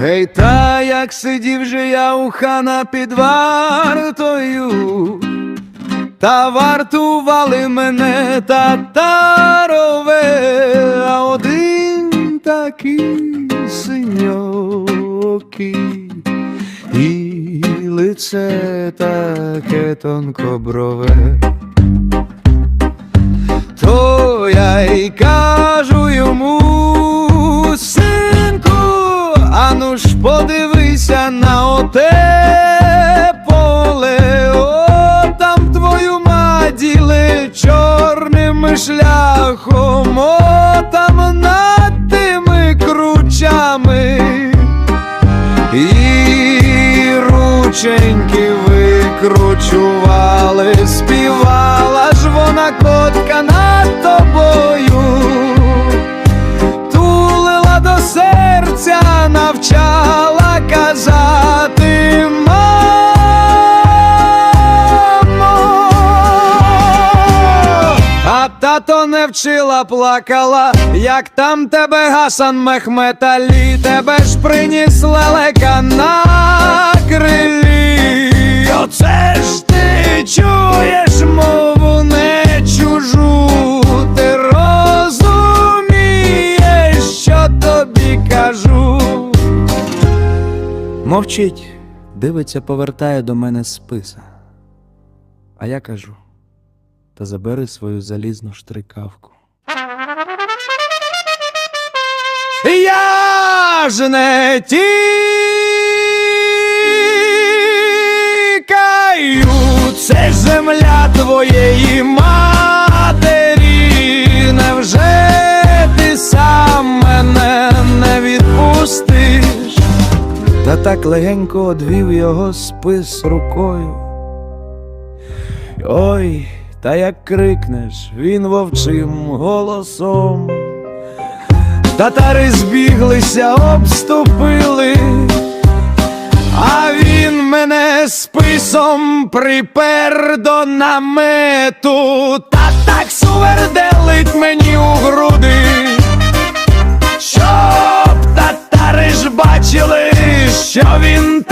Гей, та як сидів же я у хана під вартою, та вартували мене татарове, а один такий синьокий, і лице таке тонкоброве. То я й кажу йому, оте поле, о, там твою маділи чорним шляхом, о, там над тими кручами. І рученьки викручували, співала А тато не вчила, плакала, як там тебе Гасан Мехмед Алі, тебе ж приніс лелека на крилі. Оце ж ти чуєш мову не чужу, ти розумієш, що тобі кажу. Мовчить, дивиться, повертає до мене списа. А я кажу та забери свою залізну штрикавку. Я ж не тікаю, це ж земля твоєї матері, невже ти сам мене не відпустиш? Та так легенько одвів його спис рукою. Ой, та як крикнеш, він вовчим голосом. Татари збіглися, обступили, а він мене списом припер до намету, та так суверделить мені у груди, щоб татари ж бачили, що він